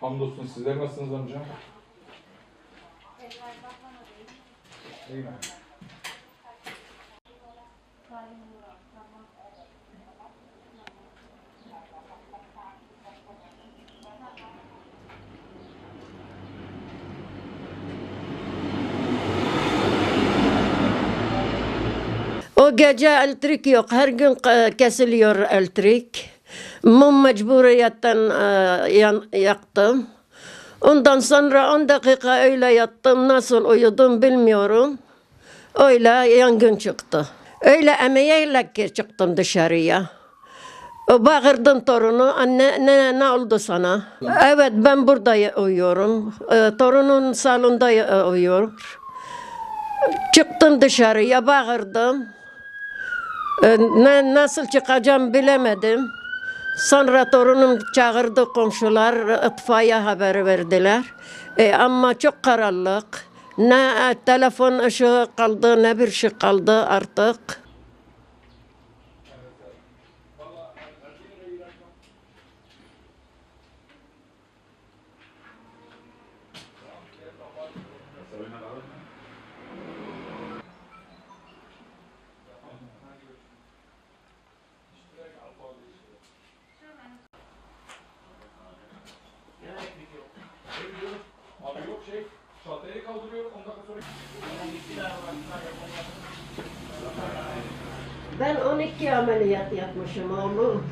Hamdolsun sizler nasılsınız amca? O gece elektrik yok. Her gün e, kesiliyor elektrik. Mum mecburiyetten e, yan, yaktım. Ondan sonra 10 dakika öyle yattım. Nasıl uyudum bilmiyorum. Öyle yangın çıktı. Öyle emeğiyle çıktım dışarıya. Bağırdım torunu, anne ne, ne oldu sana? Evet ben burada uyuyorum. E, torunun salonda e, uyuyor. Çıktım dışarıya bağırdım. Ee, Ne, nasıl çıkacağım bilemedim. Sonra torunum çağırdı komşular, itfaiye haber verdiler. E, ama çok karanlık. Ne telefon ışığı kaldı, ne bir şey kaldı artık. Şey, şalteri kaldırıyor, 10 dakika sonra... Ben 12 ameliyat yapmışım oğlum.